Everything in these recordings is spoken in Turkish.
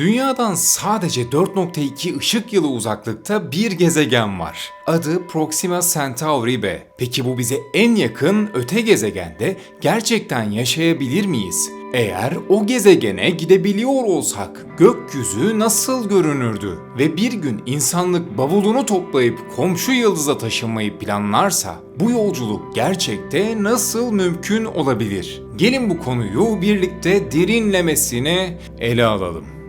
Dünyadan sadece 4.2 ışık yılı uzaklıkta bir gezegen var. Adı Proxima Centauri b. Peki bu bize en yakın öte gezegende gerçekten yaşayabilir miyiz? Eğer o gezegene gidebiliyor olsak gökyüzü nasıl görünürdü? Ve bir gün insanlık bavulunu toplayıp komşu yıldıza taşınmayı planlarsa bu yolculuk gerçekte nasıl mümkün olabilir? Gelin bu konuyu birlikte derinlemesine ele alalım.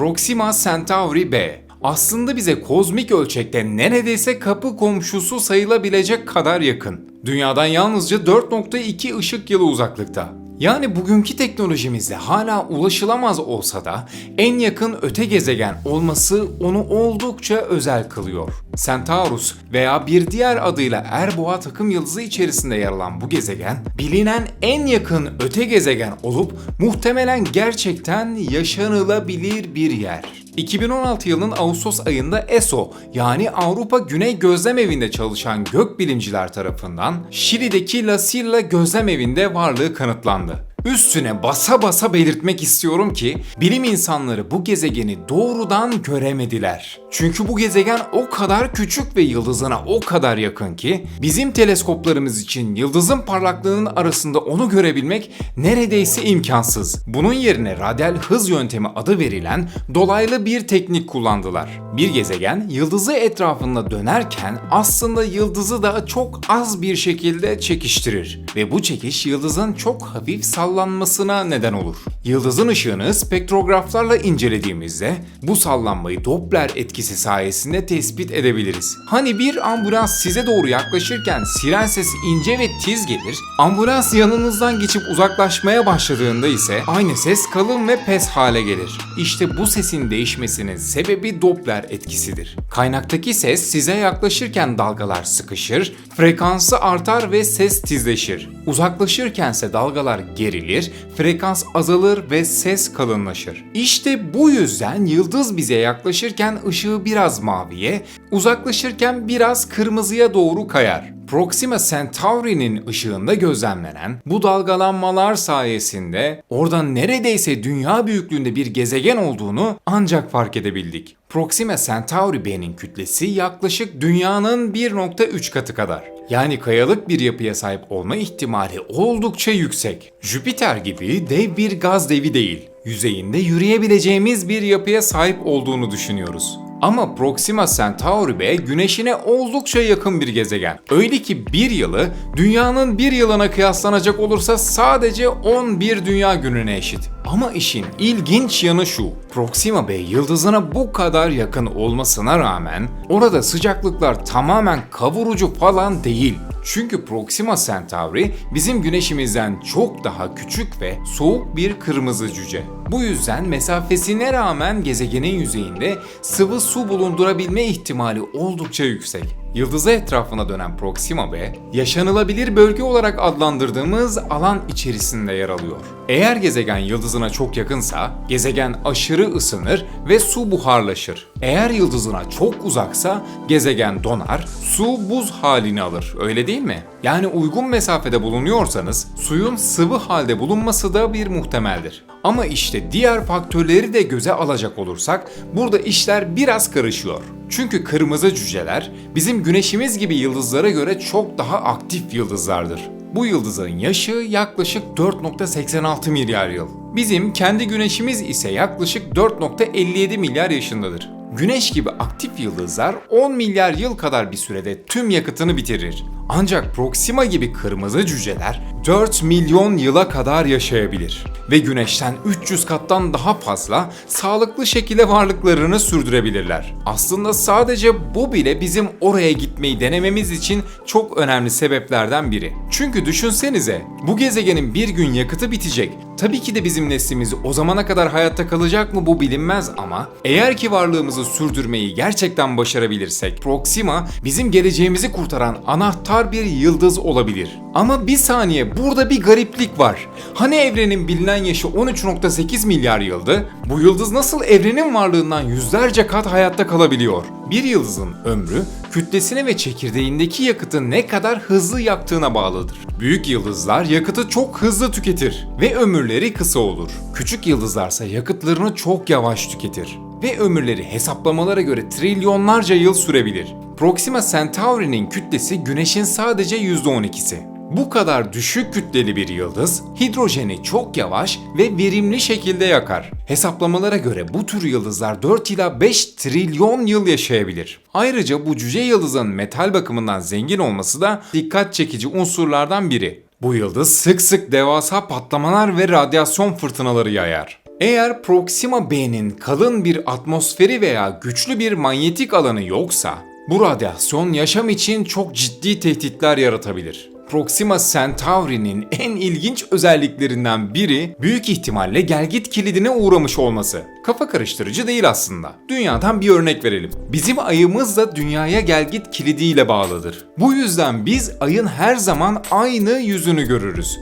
Proxima Centauri b aslında bize kozmik ölçekte neredeyse kapı komşusu sayılabilecek kadar yakın. Dünyadan yalnızca 4.2 ışık yılı uzaklıkta. Yani bugünkü teknolojimizde hala ulaşılamaz olsa da en yakın öte gezegen olması onu oldukça özel kılıyor. Centaurus veya bir diğer adıyla Erboğa takım yıldızı içerisinde yer alan bu gezegen bilinen en yakın öte gezegen olup muhtemelen gerçekten yaşanılabilir bir yer. 2016 yılının Ağustos ayında ESO yani Avrupa Güney Gözlem Evi'nde çalışan gökbilimciler tarafından Şili'deki La Silla Gözlem Evi'nde varlığı kanıtlandı. Üstüne basa basa belirtmek istiyorum ki bilim insanları bu gezegeni doğrudan göremediler. Çünkü bu gezegen o kadar küçük ve yıldızına o kadar yakın ki bizim teleskoplarımız için yıldızın parlaklığının arasında onu görebilmek neredeyse imkansız. Bunun yerine radyal hız yöntemi adı verilen dolaylı bir teknik kullandılar. Bir gezegen yıldızı etrafında dönerken aslında yıldızı da çok az bir şekilde çekiştirir ve bu çekiş yıldızın çok hafif sallanmasına neden olur. Yıldızın ışığını spektrograflarla incelediğimizde bu sallanmayı Doppler etkisi sayesinde tespit edebiliriz. Hani bir ambulans size doğru yaklaşırken siren sesi ince ve tiz gelir, ambulans yanınızdan geçip uzaklaşmaya başladığında ise aynı ses kalın ve pes hale gelir. İşte bu sesin değişmesinin sebebi Doppler etkisidir. Kaynaktaki ses size yaklaşırken dalgalar sıkışır, frekansı artar ve ses tizleşir. Uzaklaşırkense dalgalar gerilir, frekans azalır ve ses kalınlaşır. İşte bu yüzden yıldız bize yaklaşırken ışığı biraz maviye, uzaklaşırken biraz kırmızıya doğru kayar. Proxima Centauri'nin ışığında gözlemlenen bu dalgalanmalar sayesinde orada neredeyse dünya büyüklüğünde bir gezegen olduğunu ancak fark edebildik. Proxima Centauri B'nin kütlesi yaklaşık dünyanın 1.3 katı kadar. Yani kayalık bir yapıya sahip olma ihtimali oldukça yüksek. Jüpiter gibi dev bir gaz devi değil. Yüzeyinde yürüyebileceğimiz bir yapıya sahip olduğunu düşünüyoruz. Ama Proxima Centauri B güneşine oldukça yakın bir gezegen. Öyle ki bir yılı dünyanın bir yılına kıyaslanacak olursa sadece 11 dünya gününe eşit. Ama işin ilginç yanı şu. Proxima B yıldızına bu kadar yakın olmasına rağmen orada sıcaklıklar tamamen kavurucu falan değil. Çünkü Proxima Centauri bizim güneşimizden çok daha küçük ve soğuk bir kırmızı cüce. Bu yüzden mesafesine rağmen gezegenin yüzeyinde sıvı su bulundurabilme ihtimali oldukça yüksek. Yıldızı etrafına dönen Proxima B, yaşanılabilir bölge olarak adlandırdığımız alan içerisinde yer alıyor. Eğer gezegen yıldızına çok yakınsa, gezegen aşırı ısınır ve su buharlaşır. Eğer yıldızına çok uzaksa, gezegen donar, su buz halini alır. Öyle değil mi? Yani uygun mesafede bulunuyorsanız, suyun sıvı halde bulunması da bir muhtemeldir. Ama işte diğer faktörleri de göze alacak olursak, burada işler biraz karışıyor. Çünkü kırmızı cüceler bizim güneşimiz gibi yıldızlara göre çok daha aktif yıldızlardır. Bu yıldızın yaşı yaklaşık 4.86 milyar yıl. Bizim kendi güneşimiz ise yaklaşık 4.57 milyar yaşındadır. Güneş gibi aktif yıldızlar 10 milyar yıl kadar bir sürede tüm yakıtını bitirir. Ancak Proxima gibi kırmızı cüceler 4 milyon yıla kadar yaşayabilir ve güneşten 300 kattan daha fazla sağlıklı şekilde varlıklarını sürdürebilirler. Aslında sadece bu bile bizim oraya gitmeyi denememiz için çok önemli sebeplerden biri. Çünkü düşünsenize bu gezegenin bir gün yakıtı bitecek. Tabii ki de bizim neslimiz o zamana kadar hayatta kalacak mı bu bilinmez ama eğer ki varlığımızı sürdürmeyi gerçekten başarabilirsek Proxima bizim geleceğimizi kurtaran anahtar devasa bir yıldız olabilir. Ama bir saniye burada bir gariplik var. Hani evrenin bilinen yaşı 13.8 milyar yıldı? Bu yıldız nasıl evrenin varlığından yüzlerce kat hayatta kalabiliyor? Bir yıldızın ömrü kütlesine ve çekirdeğindeki yakıtı ne kadar hızlı yaktığına bağlıdır. Büyük yıldızlar yakıtı çok hızlı tüketir ve ömürleri kısa olur. Küçük yıldızlarsa yakıtlarını çok yavaş tüketir ve ömürleri hesaplamalara göre trilyonlarca yıl sürebilir. Proxima Centauri'nin kütlesi Güneş'in sadece %12'si. Bu kadar düşük kütleli bir yıldız hidrojeni çok yavaş ve verimli şekilde yakar. Hesaplamalara göre bu tür yıldızlar 4 ila 5 trilyon yıl yaşayabilir. Ayrıca bu cüce yıldızın metal bakımından zengin olması da dikkat çekici unsurlardan biri. Bu yıldız sık sık devasa patlamalar ve radyasyon fırtınaları yayar. Eğer Proxima B'nin kalın bir atmosferi veya güçlü bir manyetik alanı yoksa, bu radyasyon yaşam için çok ciddi tehditler yaratabilir. Proxima Centauri'nin en ilginç özelliklerinden biri büyük ihtimalle gelgit kilidine uğramış olması. Kafa karıştırıcı değil aslında. Dünyadan bir örnek verelim. Bizim ayımız da dünyaya gelgit kilidiyle bağlıdır. Bu yüzden biz ayın her zaman aynı yüzünü görürüz.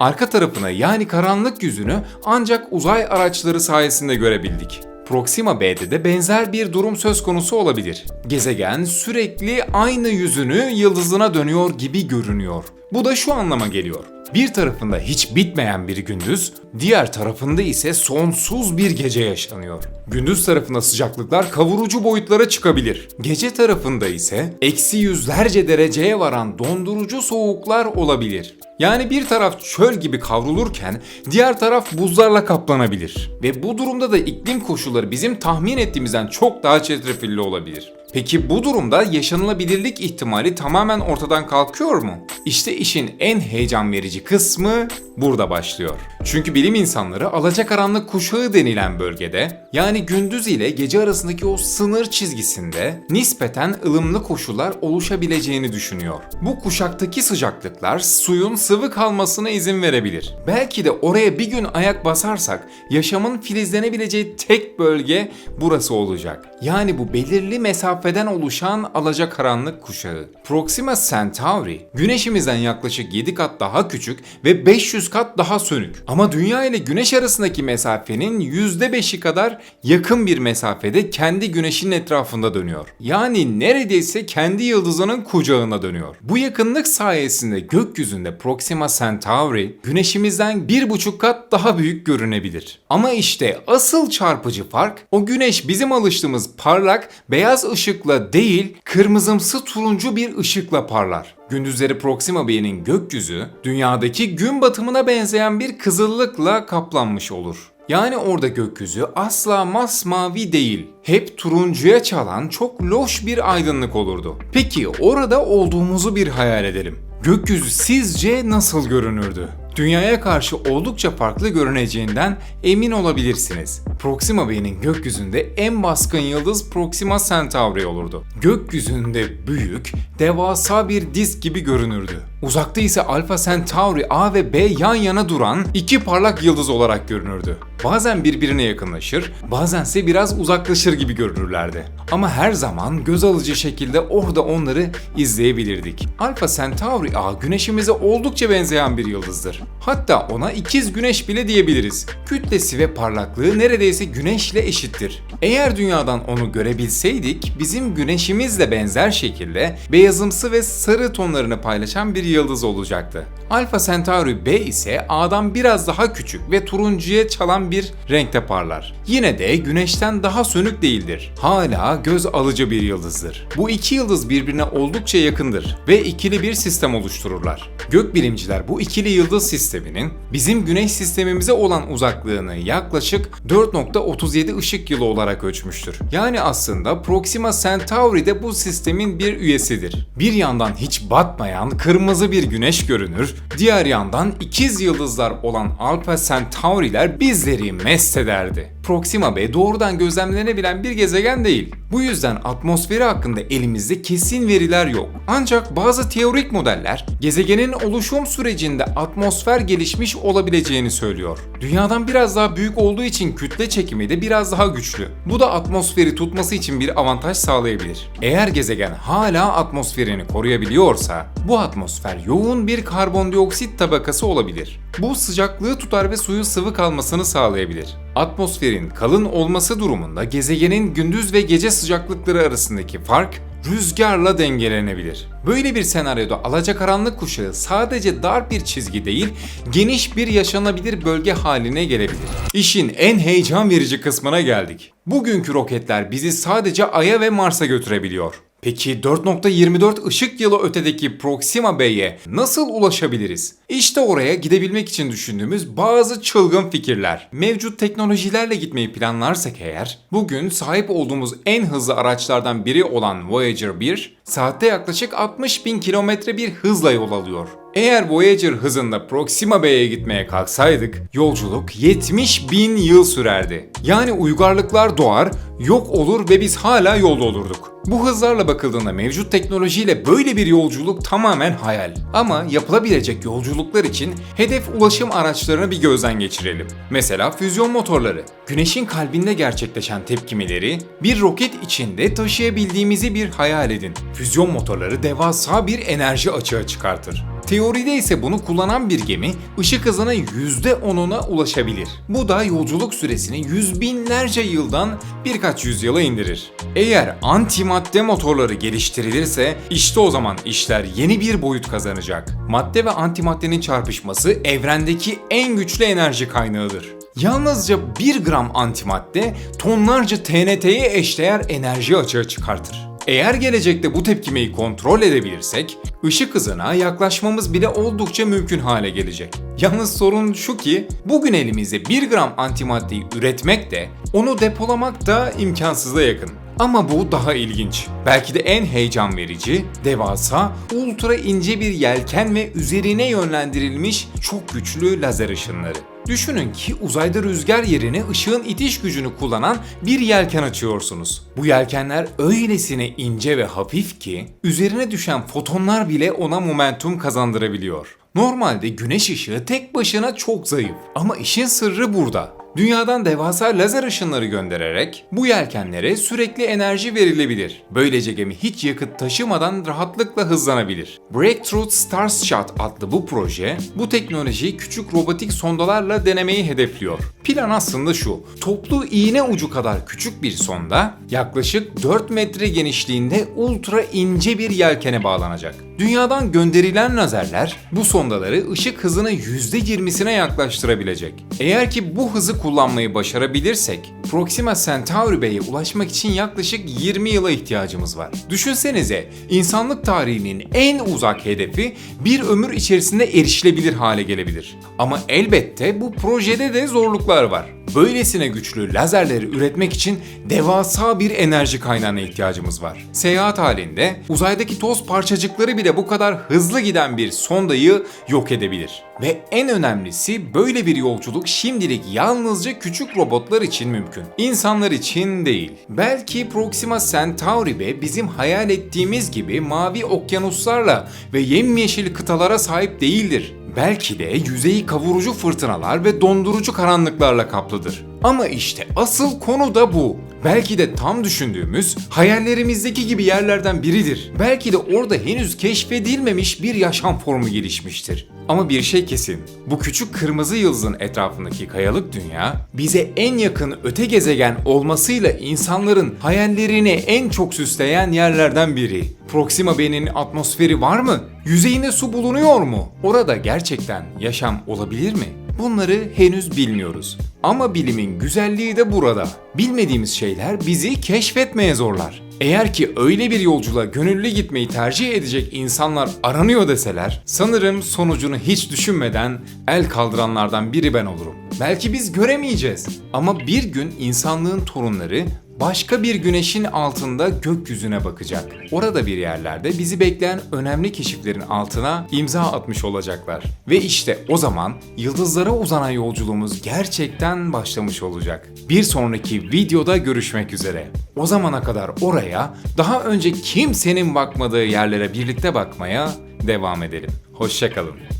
Arka tarafını yani karanlık yüzünü ancak uzay araçları sayesinde görebildik. Proxima B'de de benzer bir durum söz konusu olabilir. Gezegen sürekli aynı yüzünü yıldızına dönüyor gibi görünüyor. Bu da şu anlama geliyor. Bir tarafında hiç bitmeyen bir gündüz, diğer tarafında ise sonsuz bir gece yaşanıyor. Gündüz tarafında sıcaklıklar kavurucu boyutlara çıkabilir. Gece tarafında ise eksi yüzlerce dereceye varan dondurucu soğuklar olabilir. Yani bir taraf çöl gibi kavrulurken diğer taraf buzlarla kaplanabilir. Ve bu durumda da iklim koşulları bizim tahmin ettiğimizden çok daha çetrefilli olabilir. Peki bu durumda yaşanılabilirlik ihtimali tamamen ortadan kalkıyor mu? İşte işin en heyecan verici kısmı burada başlıyor. Çünkü bilim insanları alacakaranlık kuşağı denilen bölgede yani gündüz ile gece arasındaki o sınır çizgisinde nispeten ılımlı koşullar oluşabileceğini düşünüyor. Bu kuşaktaki sıcaklıklar suyun sıvı kalmasına izin verebilir. Belki de oraya bir gün ayak basarsak yaşamın filizlenebileceği tek bölge burası olacak. Yani bu belirli mesafeden oluşan alacakaranlık kuşağı. Proxima Centauri, güneşimizden yaklaşık 7 kat daha küçük ve 500 kat daha sönük. Ama dünya ile güneş arasındaki mesafenin %5'i kadar yakın bir mesafede kendi güneşinin etrafında dönüyor. Yani neredeyse kendi yıldızının kucağına dönüyor. Bu yakınlık sayesinde gökyüzünde Proxima Centauri güneşimizden 1,5 kat daha büyük görünebilir. Ama işte asıl çarpıcı fark o güneş bizim alıştığımız parlak beyaz ışıkla değil kırmızımsı turuncu bir ışıkla parlar. Gündüzleri Proxima B'nin gökyüzü dünyadaki gün batımına benzeyen bir kızıllıkla kaplanmış olur. Yani orada gökyüzü asla masmavi değil. Hep turuncuya çalan çok loş bir aydınlık olurdu. Peki orada olduğumuzu bir hayal edelim. Gökyüzü sizce nasıl görünürdü? Dünyaya karşı oldukça farklı görüneceğinden emin olabilirsiniz. Proxima B'nin gökyüzünde en baskın yıldız Proxima Centauri olurdu. Gökyüzünde büyük, devasa bir disk gibi görünürdü. Uzakta ise Alpha Centauri A ve B yan yana duran iki parlak yıldız olarak görünürdü. Bazen birbirine yakınlaşır, bazense biraz uzaklaşır gibi görünürlerdi. Ama her zaman göz alıcı şekilde orada onları izleyebilirdik. Alpha Centauri A güneşimize oldukça benzeyen bir yıldızdır. Hatta ona ikiz güneş bile diyebiliriz. Kütlesi ve parlaklığı neredeyse güneşle eşittir. Eğer dünyadan onu görebilseydik bizim güneşimizle benzer şekilde beyazımsı ve sarı tonlarını paylaşan bir yıldız olacaktı. Alpha Centauri B ise A'dan biraz daha küçük ve turuncuya çalan bir renkte parlar. Yine de güneşten daha sönük değildir. Hala göz alıcı bir yıldızdır. Bu iki yıldız birbirine oldukça yakındır ve ikili bir sistem oluştururlar. Gökbilimciler bu ikili yıldız sisteminin bizim güneş sistemimize olan uzaklığını yaklaşık 4.37 ışık yılı olarak ölçmüştür. Yani aslında Proxima Centauri de bu sistemin bir üyesidir. Bir yandan hiç batmayan kırmızı bir güneş görünür, diğer yandan ikiz yıldızlar olan Alpha Centauri'ler bizleri mest ederdi. Proxima b doğrudan gözlemlenebilen bir gezegen değil. Bu yüzden atmosferi hakkında elimizde kesin veriler yok. Ancak bazı teorik modeller gezegenin oluşum sürecinde atmosfer gelişmiş olabileceğini söylüyor. Dünyadan biraz daha büyük olduğu için kütle çekimi de biraz daha güçlü. Bu da atmosferi tutması için bir avantaj sağlayabilir. Eğer gezegen hala atmosferini koruyabiliyorsa bu atmosfer yoğun bir karbondioksit tabakası olabilir. Bu sıcaklığı tutar ve suyun sıvı kalmasını sağlayabilir. Atmosferin kalın olması durumunda gezegenin gündüz ve gece sıcaklıkları arasındaki fark rüzgarla dengelenebilir. Böyle bir senaryoda alacakaranlık kuşağı sadece dar bir çizgi değil, geniş bir yaşanabilir bölge haline gelebilir. İşin en heyecan verici kısmına geldik. Bugünkü roketler bizi sadece Ay'a ve Mars'a götürebiliyor. Peki 4.24 ışık yılı ötedeki Proxima B'ye nasıl ulaşabiliriz? İşte oraya gidebilmek için düşündüğümüz bazı çılgın fikirler. Mevcut teknolojilerle gitmeyi planlarsak eğer, bugün sahip olduğumuz en hızlı araçlardan biri olan Voyager 1, saatte yaklaşık 60 bin kilometre bir hızla yol alıyor. Eğer Voyager hızında Proxima B'ye gitmeye kalksaydık, yolculuk 70 bin yıl sürerdi. Yani uygarlıklar doğar, yok olur ve biz hala yolda olurduk. Bu hızlarla bakıldığında mevcut teknolojiyle böyle bir yolculuk tamamen hayal. Ama yapılabilecek yolculuklar için hedef ulaşım araçlarını bir gözden geçirelim. Mesela füzyon motorları. Güneşin kalbinde gerçekleşen tepkimeleri bir roket içinde taşıyabildiğimizi bir hayal edin. Füzyon motorları devasa bir enerji açığa çıkartır. Teoride ise bunu kullanan bir gemi ışık hızına %10'una ulaşabilir. Bu da yolculuk süresini yüz binlerce yıldan birkaç yüzyıla indirir. Eğer antimadde motorları geliştirilirse işte o zaman işler yeni bir boyut kazanacak. Madde ve antimaddenin çarpışması evrendeki en güçlü enerji kaynağıdır. Yalnızca 1 gram antimadde tonlarca TNT'ye eşdeğer enerji açığa çıkartır. Eğer gelecekte bu tepkimeyi kontrol edebilirsek, ışık hızına yaklaşmamız bile oldukça mümkün hale gelecek. Yalnız sorun şu ki, bugün elimizde 1 gram antimaddeyi üretmek de, onu depolamak da imkansıza yakın. Ama bu daha ilginç. Belki de en heyecan verici, devasa, ultra ince bir yelken ve üzerine yönlendirilmiş çok güçlü lazer ışınları. Düşünün ki uzayda rüzgar yerine ışığın itiş gücünü kullanan bir yelken açıyorsunuz. Bu yelkenler öylesine ince ve hafif ki üzerine düşen fotonlar bile ona momentum kazandırabiliyor. Normalde güneş ışığı tek başına çok zayıf ama işin sırrı burada. Dünyadan devasa lazer ışınları göndererek bu yelkenlere sürekli enerji verilebilir. Böylece gemi hiç yakıt taşımadan rahatlıkla hızlanabilir. Breakthrough Starshot adlı bu proje bu teknolojiyi küçük robotik sondalarla denemeyi hedefliyor. Plan aslında şu. Toplu iğne ucu kadar küçük bir sonda yaklaşık 4 metre genişliğinde ultra ince bir yelkene bağlanacak. Dünyadan gönderilen lazerler bu sondaları ışık hızının %20'sine yaklaştırabilecek. Eğer ki bu hızı kullanmayı başarabilirsek Proxima Centauri B'ye ulaşmak için yaklaşık 20 yıla ihtiyacımız var. Düşünsenize insanlık tarihinin en uzak hedefi bir ömür içerisinde erişilebilir hale gelebilir. Ama elbette bu projede de zorluklar var. Böylesine güçlü lazerleri üretmek için devasa bir enerji kaynağına ihtiyacımız var. Seyahat halinde uzaydaki toz parçacıkları bile bu kadar hızlı giden bir sondayı yok edebilir. Ve en önemlisi böyle bir yolculuk şimdilik yalnızca küçük robotlar için mümkün. İnsanlar için değil. Belki Proxima Centauri B bizim hayal ettiğimiz gibi mavi okyanuslarla ve yemyeşil kıtalara sahip değildir. Belki de yüzeyi kavurucu fırtınalar ve dondurucu karanlıklarla kaplıdır. Ama işte asıl konu da bu. Belki de tam düşündüğümüz hayallerimizdeki gibi yerlerden biridir. Belki de orada henüz keşfedilmemiş bir yaşam formu gelişmiştir. Ama bir şey kesin. Bu küçük kırmızı yıldızın etrafındaki kayalık dünya bize en yakın öte gezegen olmasıyla insanların hayallerini en çok süsleyen yerlerden biri. Proxima B'nin atmosferi var mı? Yüzeyinde su bulunuyor mu? Orada gerçekten yaşam olabilir mi? Bunları henüz bilmiyoruz. Ama bilimin güzelliği de burada. Bilmediğimiz şeyler bizi keşfetmeye zorlar. Eğer ki öyle bir yolculuğa gönüllü gitmeyi tercih edecek insanlar aranıyor deseler, sanırım sonucunu hiç düşünmeden el kaldıranlardan biri ben olurum. Belki biz göremeyeceğiz ama bir gün insanlığın torunları başka bir güneşin altında gökyüzüne bakacak. Orada bir yerlerde bizi bekleyen önemli keşiflerin altına imza atmış olacaklar. Ve işte o zaman yıldızlara uzanan yolculuğumuz gerçekten başlamış olacak. Bir sonraki videoda görüşmek üzere. O zamana kadar oraya daha önce kimsenin bakmadığı yerlere birlikte bakmaya devam edelim. Hoşçakalın.